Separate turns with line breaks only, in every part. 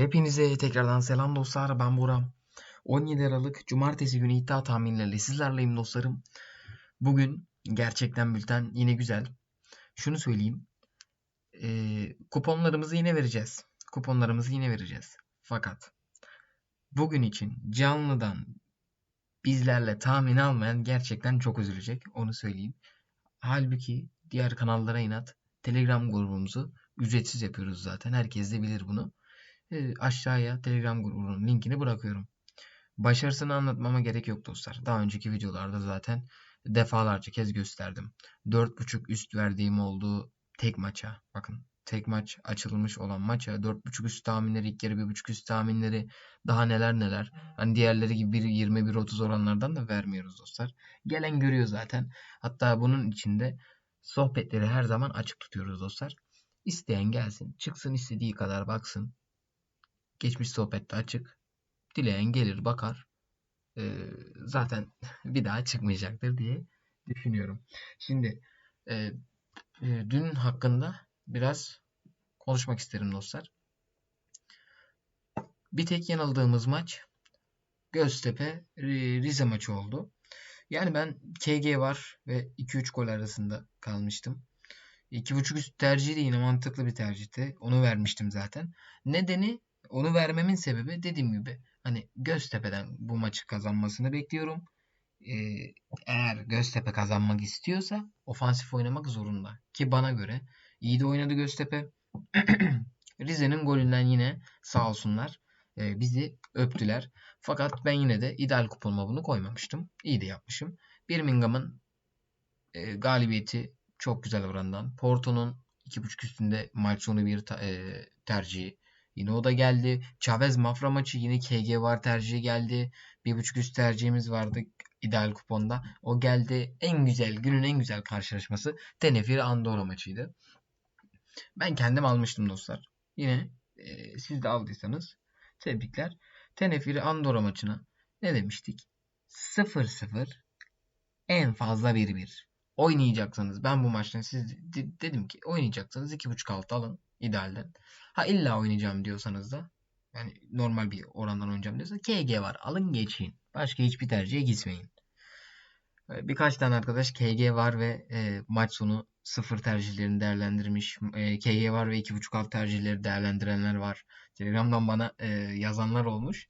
Hepinize tekrardan selam dostlar. Ben Buram. 17 Aralık Cumartesi günü iddia tahminleriyle sizlerleyim dostlarım. Bugün gerçekten bülten yine güzel. Şunu söyleyeyim. Ee, kuponlarımızı yine vereceğiz. Kuponlarımızı yine vereceğiz. Fakat bugün için canlıdan bizlerle tahmin almayan gerçekten çok üzülecek. Onu söyleyeyim. Halbuki diğer kanallara inat Telegram grubumuzu ücretsiz yapıyoruz zaten. Herkes de bilir bunu. Ee, aşağıya Telegram grubunun linkini bırakıyorum. Başarısını anlatmama gerek yok dostlar. Daha önceki videolarda zaten defalarca kez gösterdim. 4.5 üst verdiğim olduğu tek maça. Bakın tek maç açılmış olan maça 4.5 üst tahminleri, ilk yarı 1.5 üst tahminleri daha neler neler. Hani diğerleri gibi 1.20-1.30 oranlardan da vermiyoruz dostlar. Gelen görüyor zaten. Hatta bunun içinde sohbetleri her zaman açık tutuyoruz dostlar. İsteyen gelsin, çıksın istediği kadar baksın. Geçmiş sohbette açık. Dileyen gelir bakar. Ee, zaten bir daha çıkmayacaktır diye düşünüyorum. Şimdi e, e, dün hakkında biraz konuşmak isterim dostlar. Bir tek yanıldığımız maç Göztepe Rize maçı oldu. Yani ben KG var ve 2-3 gol arasında kalmıştım. 2.5 üst tercihi de yine mantıklı bir tercihti. Onu vermiştim zaten. Nedeni onu vermemin sebebi dediğim gibi hani Göztepe'den bu maçı kazanmasını bekliyorum. Ee, eğer Göztepe kazanmak istiyorsa ofansif oynamak zorunda. Ki bana göre iyi de oynadı Göztepe. Rize'nin golünden yine sağ olsunlar e, bizi öptüler. Fakat ben yine de ideal kuponuma bunu koymamıştım. İyi de yapmışım. Birmingham'ın e, galibiyeti çok güzel orandan. Porto'nun 2.5 üstünde maç sonu bir ta, e, tercihi. Yine o da geldi. Chavez Mafra maçı yine KG var tercihi geldi. 1.5 üst tercihimiz vardı ideal kuponda. O geldi. En güzel günün en güzel karşılaşması Tenefir Andorra maçıydı. Ben kendim almıştım dostlar. Yine e, siz de aldıysanız tebrikler. Tenefir Andorra maçına ne demiştik? 0-0 en fazla 1-1 oynayacaksanız ben bu maçtan siz dedim ki oynayacaksanız 2.5 altı alın idealden. Ha illa oynayacağım diyorsanız da yani normal bir orandan oynayacağım diyorsa KG var. Alın geçin. Başka hiçbir tercihe gitmeyin. Ee, birkaç tane arkadaş KG var ve e, maç sonu sıfır tercihlerini değerlendirmiş. E, KG var ve 2.5 alt tercihleri değerlendirenler var. Telegram'dan bana e, yazanlar olmuş.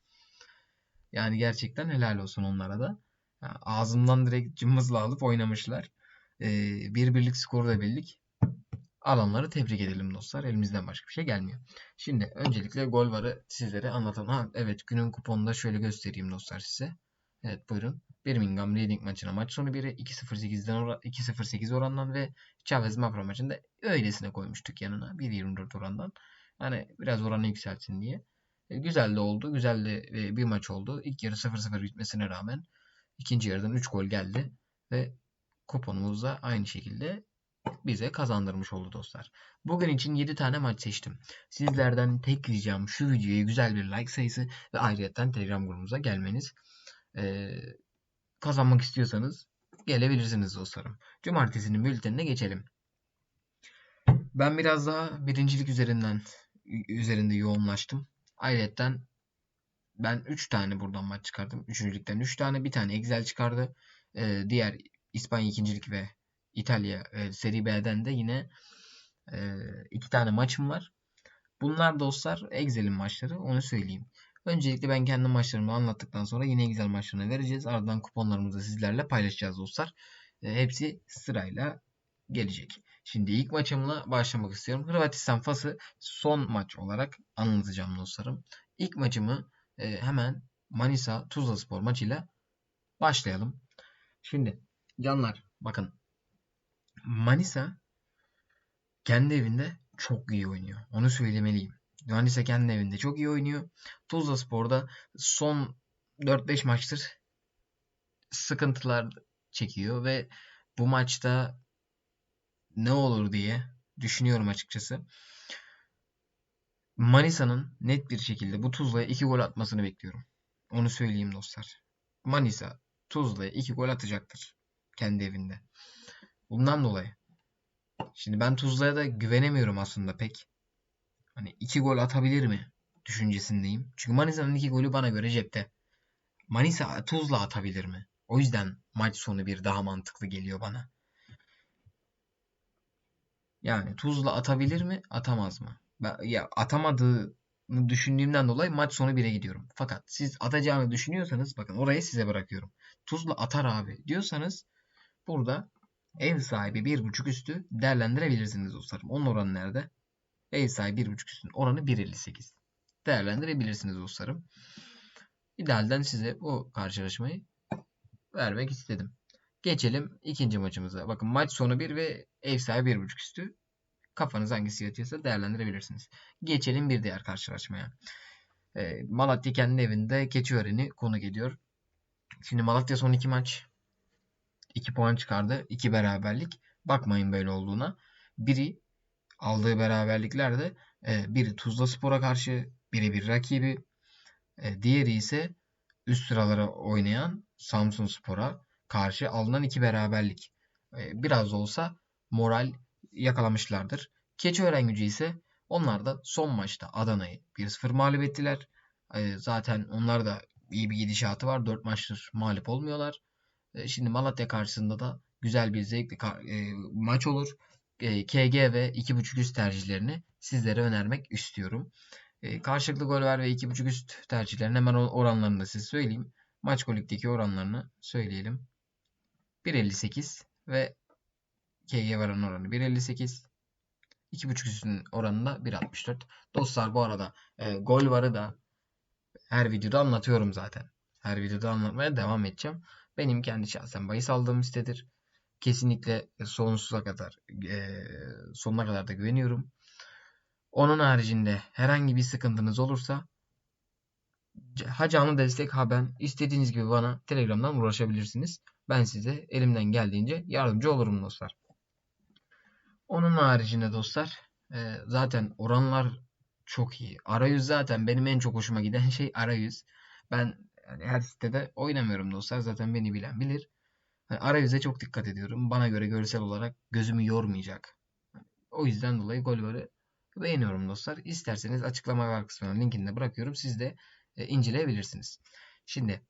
Yani gerçekten helal olsun onlara da. Yani ağzımdan direkt cımbızla alıp oynamışlar. E, bir birlik skoru da bildik alanları tebrik edelim dostlar. Elimizden başka bir şey gelmiyor. Şimdi öncelikle gol varı sizlere anlatalım. Ha, evet günün kuponunda şöyle göstereyim dostlar size. Evet buyurun. Birmingham Reading maçına maç sonu 1'e 2.08'den 2.08 orandan ve Chavez Mafra maçında öylesine koymuştuk yanına 1.24 orandan. Yani biraz oranı yükseltsin diye. E, güzel de oldu. Güzel de e, bir maç oldu. İlk yarı 0-0 bitmesine rağmen ikinci yarıdan 3 gol geldi ve kuponumuz da aynı şekilde bize kazandırmış oldu dostlar. Bugün için 7 tane maç seçtim. Sizlerden tek ricam şu videoya güzel bir like sayısı ve ayrıca Telegram grubumuza gelmeniz. Ee, kazanmak istiyorsanız gelebilirsiniz dostlarım. Cumartesinin bültenine geçelim. Ben biraz daha birincilik üzerinden üzerinde yoğunlaştım. Ayrıca ben 3 tane buradan maç çıkardım. Üçüncülükten 3 tane. Bir tane Excel çıkardı. Ee, diğer İspanya ikincilik ve İtalya e, Serie B'den de yine e, iki tane maçım var. Bunlar dostlar Excel'in maçları onu söyleyeyim. Öncelikle ben kendi maçlarımı anlattıktan sonra yine Excel maçlarını vereceğiz. Ardından kuponlarımızı sizlerle paylaşacağız dostlar. E, hepsi sırayla gelecek. Şimdi ilk maçımla başlamak istiyorum. Hırvatistan Fas'ı son maç olarak anlatacağım dostlarım. İlk maçımı e, hemen Manisa Tuzla Spor maçıyla başlayalım. Şimdi canlar bakın Manisa kendi evinde çok iyi oynuyor. Onu söylemeliyim. Manisa kendi evinde çok iyi oynuyor. Tuzla Spor'da son 4-5 maçtır sıkıntılar çekiyor ve bu maçta ne olur diye düşünüyorum açıkçası. Manisa'nın net bir şekilde bu Tuzla'ya 2 gol atmasını bekliyorum. Onu söyleyeyim dostlar. Manisa Tuzla'ya 2 gol atacaktır kendi evinde. Bundan dolayı. Şimdi ben Tuzla'ya da güvenemiyorum aslında pek. Hani iki gol atabilir mi? düşüncesindeyim. Çünkü Manisa'nın iki golü bana göre cepte. Manisa Tuzla atabilir mi? O yüzden maç sonu bir daha mantıklı geliyor bana. Yani Tuzla atabilir mi? Atamaz mı? Ben, ya atamadığını düşündüğümden dolayı maç sonu 1'e gidiyorum. Fakat siz atacağını düşünüyorsanız bakın orayı size bırakıyorum. Tuzla atar abi diyorsanız burada ev sahibi 1.5 üstü değerlendirebilirsiniz dostlarım. Onun oranı nerede? Ev sahibi 1.5 üstün oranı 1.58. Değerlendirebilirsiniz dostlarım. İdealden size bu karşılaşmayı vermek istedim. Geçelim ikinci maçımıza. Bakın maç sonu 1 ve ev sahibi 1.5 üstü. Kafanız hangisi yatıyorsa değerlendirebilirsiniz. Geçelim bir diğer karşılaşmaya. E, Malatya kendi evinde Keçiören'i konuk ediyor. Şimdi Malatya son iki maç 2 puan çıkardı. 2 beraberlik. Bakmayın böyle olduğuna. Biri aldığı beraberliklerde e, biri Tuzla Spor'a karşı biri bir rakibi. E, diğeri ise üst sıralara oynayan Samsun Spor'a karşı alınan iki beraberlik. E, biraz da olsa moral yakalamışlardır. Keçiören gücü ise onlar da son maçta Adana'yı 1-0 mağlup ettiler. E, zaten onlar da iyi bir gidişatı var. 4 maçtır mağlup olmuyorlar. E, şimdi Malatya karşısında da güzel bir zevkli e, maç olur. E, KG ve 2.5 üst tercihlerini sizlere önermek istiyorum. Karşılıklı gol ver ve 2.5 üst tercihlerini hemen oranlarını da size söyleyeyim. Maç golik'teki oranlarını söyleyelim. 1.58 ve KG varan oranı 1.58. 2.5 üstün oranında 1.64. Dostlar bu arada e, gol varı da her videoda anlatıyorum zaten. Her videoda anlatmaya devam edeceğim. Benim kendi şahsen bahis aldığım sitedir. Kesinlikle sonsuza kadar e, sonuna kadar da güveniyorum. Onun haricinde herhangi bir sıkıntınız olursa ha canlı destek ha ben istediğiniz gibi bana Telegram'dan ulaşabilirsiniz. Ben size elimden geldiğince yardımcı olurum dostlar. Onun haricinde dostlar e, zaten oranlar çok iyi. Arayüz zaten benim en çok hoşuma giden şey arayüz. Ben yani her sitede oynamıyorum dostlar. Zaten beni bilen bilir. Yani arayüze çok dikkat ediyorum. Bana göre görsel olarak gözümü yormayacak. O yüzden dolayı Golvar'ı beğeniyorum dostlar. İsterseniz açıklama kısmına linkini de bırakıyorum. Siz de e, inceleyebilirsiniz. Şimdi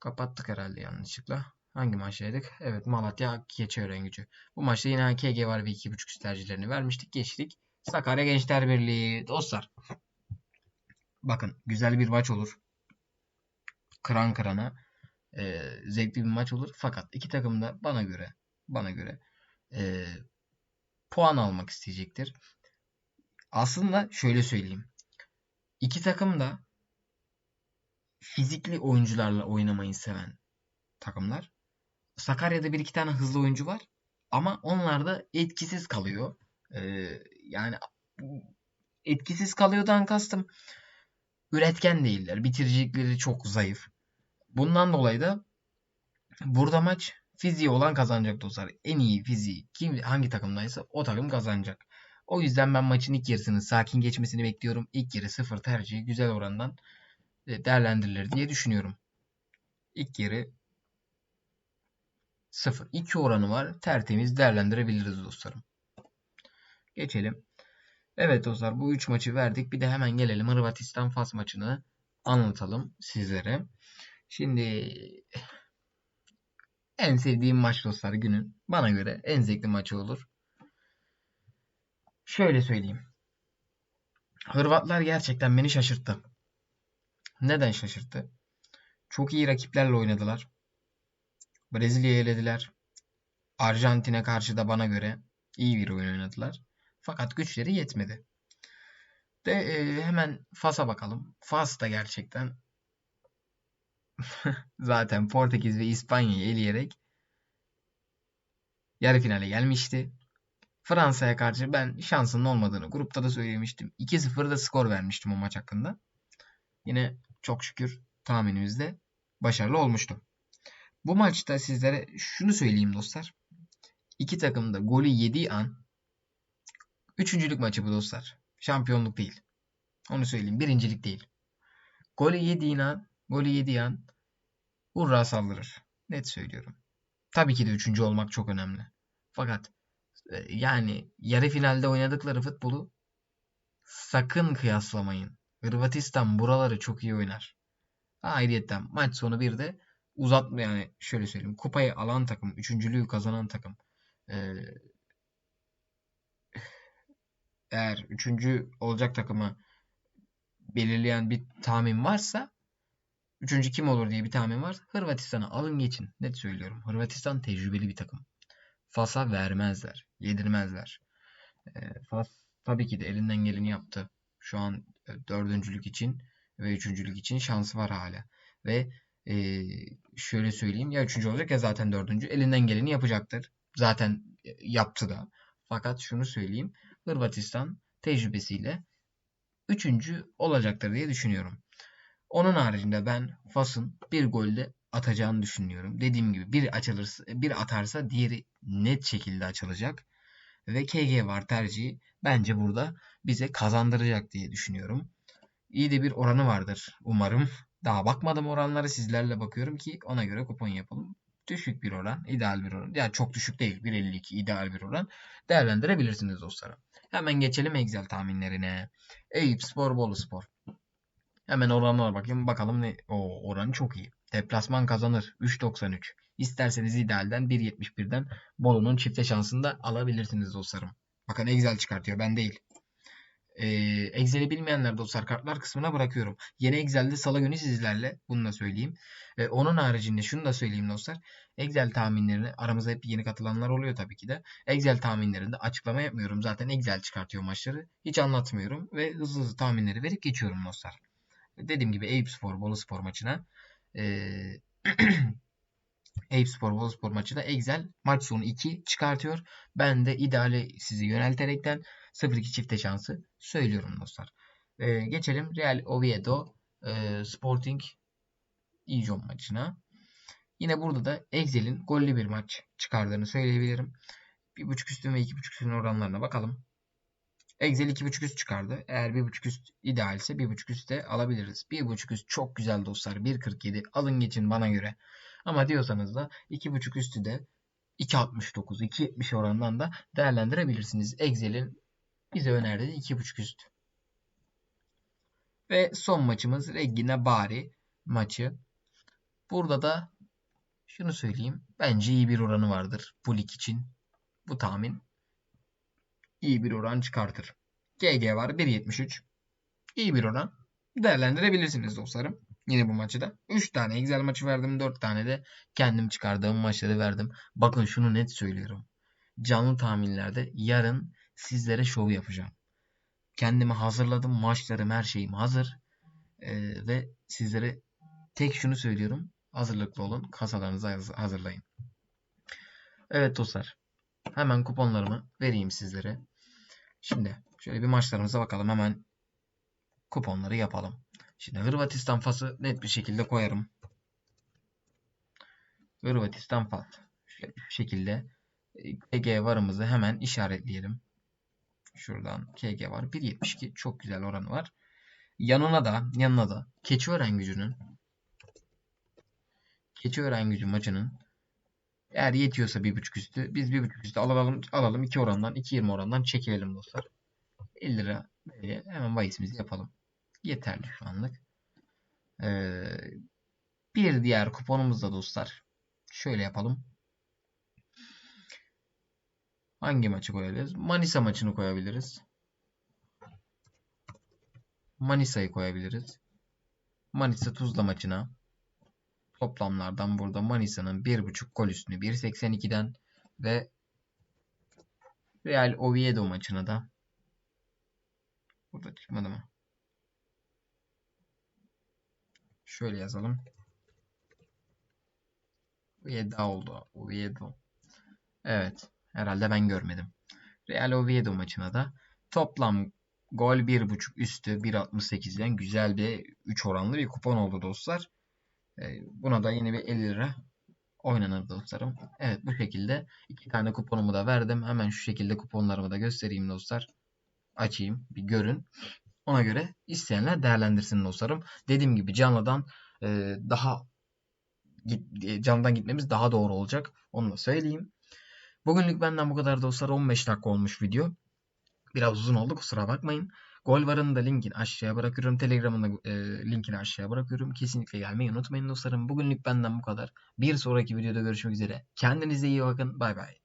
kapattık herhalde yanlışlıkla. Hangi maçtaydık? Evet Malatya Keçiören gücü. Bu maçta yine KG var ve 2.5 tercihlerini vermiştik. Geçtik. Sakarya Gençler Birliği. Dostlar. Bakın güzel bir maç olur kıran kırana e, zevkli bir maç olur. Fakat iki takım da bana göre bana göre e, puan almak isteyecektir. Aslında şöyle söyleyeyim. İki takım da fizikli oyuncularla oynamayı seven takımlar. Sakarya'da bir iki tane hızlı oyuncu var. Ama onlar da etkisiz kalıyor. Ee, yani etkisiz kalıyordan kastım üretken değiller. Bitiricilikleri çok zayıf. Bundan dolayı da burada maç fiziği olan kazanacak dostlar. En iyi fiziği kim hangi takımdaysa o takım kazanacak. O yüzden ben maçın ilk yarısını sakin geçmesini bekliyorum. İlk yarı sıfır tercihi güzel orandan e, değerlendirilir diye düşünüyorum. İlk yarı sıfır. 2 oranı var. Tertemiz değerlendirebiliriz dostlarım. Geçelim. Evet dostlar bu 3 maçı verdik. Bir de hemen gelelim Hırvatistan Fas maçını anlatalım sizlere. Şimdi en sevdiğim maç dostlar günün. Bana göre en zevkli maçı olur. Şöyle söyleyeyim. Hırvatlar gerçekten beni şaşırttı. Neden şaşırttı? Çok iyi rakiplerle oynadılar. Brezilya'yı elediler. Arjantin'e karşı da bana göre iyi bir oyun oynadılar. Fakat güçleri yetmedi. De e, hemen Fas'a bakalım. Fas da gerçekten zaten Portekiz ve İspanya'yı eleyerek yarı finale gelmişti. Fransa'ya karşı ben şansının olmadığını grupta da söylemiştim. 2-0 da skor vermiştim o maç hakkında. Yine çok şükür tahminimizde başarılı olmuştum. Bu maçta sizlere şunu söyleyeyim dostlar. İki takım da golü yediği an üçüncülük maçı bu dostlar. Şampiyonluk değil. Onu söyleyeyim. Birincilik değil. Golü yediğin an, golü yediği an Hurra saldırır. Net söylüyorum. Tabii ki de üçüncü olmak çok önemli. Fakat e, yani yarı finalde oynadıkları futbolu sakın kıyaslamayın. Hırvatistan buraları çok iyi oynar. Ayrıyeten maç sonu bir de uzatma yani şöyle söyleyeyim. Kupayı alan takım, üçüncülüğü kazanan takım. Ee, eğer üçüncü olacak takımı belirleyen bir tahmin varsa üçüncü kim olur diye bir tahmin var. Hırvatistan'ı alın geçin. Net söylüyorum. Hırvatistan tecrübeli bir takım. Fas'a vermezler. Yedirmezler. E, Fas tabii ki de elinden geleni yaptı. Şu an e, dördüncülük için ve üçüncülük için şansı var hala. Ve e, şöyle söyleyeyim ya üçüncü olacak ya zaten dördüncü. Elinden geleni yapacaktır. Zaten e, yaptı da. Fakat şunu söyleyeyim. Hırvatistan tecrübesiyle üçüncü olacaktır diye düşünüyorum. Onun haricinde ben Fas'ın bir golde atacağını düşünüyorum. Dediğim gibi bir açılırsa, bir atarsa diğeri net şekilde açılacak. Ve KG var tercihi bence burada bize kazandıracak diye düşünüyorum. İyi de bir oranı vardır umarım. Daha bakmadım oranları sizlerle bakıyorum ki ona göre kupon yapalım. Düşük bir oran, ideal bir oran. Yani çok düşük değil. 1.52 ideal bir oran. Değerlendirebilirsiniz dostlarım. Hemen geçelim Excel tahminlerine. Eyüp Spor, Bolu Spor. Hemen oranlara bakayım. Bakalım ne? O oranı çok iyi. Deplasman kazanır. 3.93. İsterseniz idealden 1.71'den Bolu'nun çifte şansını da alabilirsiniz dostlarım. Bakın Excel çıkartıyor. Ben değil. Ee, Excel'i bilmeyenler dostlar kartlar kısmına bırakıyorum. Yeni Excel'de salı günü sizlerle. Bunu da söyleyeyim. Ee, onun haricinde şunu da söyleyeyim dostlar. Excel tahminlerini aramızda hep yeni katılanlar oluyor tabii ki de. Excel tahminlerinde açıklama yapmıyorum. Zaten Excel çıkartıyor maçları. Hiç anlatmıyorum ve hızlı hızlı tahminleri verip geçiyorum dostlar. Dediğim gibi Eyüp Spor, Bolu Spor maçına ee, Eyüp Spor, Bolu Spor maçı Excel maç sonu 2 çıkartıyor. Ben de ideali sizi yönelterekten 0-2 çifte şansı söylüyorum dostlar. Ee, geçelim Real Oviedo e, Sporting Dijon maçına. Yine burada da Excel'in gollü bir maç çıkardığını söyleyebilirim. 1.5 üstün ve 2.5 üstün oranlarına bakalım. Excel 2.5 üst çıkardı. Eğer 1.5 üst idealse 1.5 üst de alabiliriz. 1.5 üst çok güzel dostlar. 1.47 alın geçin bana göre. Ama diyorsanız da 2.5 üstü de 2.69, 2.70 oranından da değerlendirebilirsiniz. Excel'in bize önerdiği 2.5 üst. Ve son maçımız Regina Bari maçı. Burada da şunu söyleyeyim. Bence iyi bir oranı vardır bu lig için. Bu tahmin iyi bir oran çıkartır. GG var 1.73. İyi bir oran. Değerlendirebilirsiniz dostlarım. Yine bu maçı da. 3 tane Excel maçı verdim. 4 tane de kendim çıkardığım maçları verdim. Bakın şunu net söylüyorum. Canlı tahminlerde yarın sizlere şov yapacağım. Kendimi hazırladım. Maçlarım her şeyim hazır. Ee, ve sizlere tek şunu söylüyorum. Hazırlıklı olun. Kasalarınızı hazırlayın. Evet dostlar. Hemen kuponlarımı vereyim sizlere. Şimdi şöyle bir maçlarımıza bakalım. Hemen kuponları yapalım. Şimdi Hırvatistan Fas'ı net bir şekilde koyarım. Hırvatistan Fas. Şöyle bir şekilde KG varımızı hemen işaretleyelim. Şuradan KG var. 1.72 çok güzel oranı var. Yanına da yanına da Keçiören gücünün Keçiören gücü maçının eğer yetiyorsa 1.5 üstü biz 1.5 üstü alalım alalım 2 orandan 2.20 orandan çekelim dostlar. 50 lira böyle hemen bahisimizi yapalım. Yeterli şu anlık. Ee, bir diğer kuponumuz da dostlar. Şöyle yapalım. Hangi maçı koyabiliriz? Manisa maçını koyabiliriz. Manisa'yı koyabiliriz. Manisa Tuzla maçına toplamlardan burada Manisa'nın 1.5 gol üstünü 1.82'den ve Real Oviedo maçına da burada çıkmadı mı? Şöyle yazalım. Oviedo oldu. Oviedo. Evet. Herhalde ben görmedim. Real Oviedo maçına da toplam gol 1.5 üstü 1.68'den güzel bir 3 oranlı bir kupon oldu dostlar. Ee, buna da yine bir 50 lira oynanır dostlarım. Evet bu şekilde iki tane kuponumu da verdim. Hemen şu şekilde kuponlarımı da göstereyim dostlar. Açayım bir görün. Ona göre isteyenler değerlendirsin dostlarım. Dediğim gibi canlıdan e, daha e, canlıdan gitmemiz daha doğru olacak. Onu da söyleyeyim. Bugünlük benden bu kadar dostlar. 15 dakika olmuş video. Biraz uzun oldu kusura bakmayın. Gol varın da linkini aşağıya bırakıyorum. Telegram'ın da e, linkini aşağıya bırakıyorum. Kesinlikle gelmeyi unutmayın dostlarım. Bugünlük benden bu kadar. Bir sonraki videoda görüşmek üzere. Kendinize iyi bakın. Bay bay.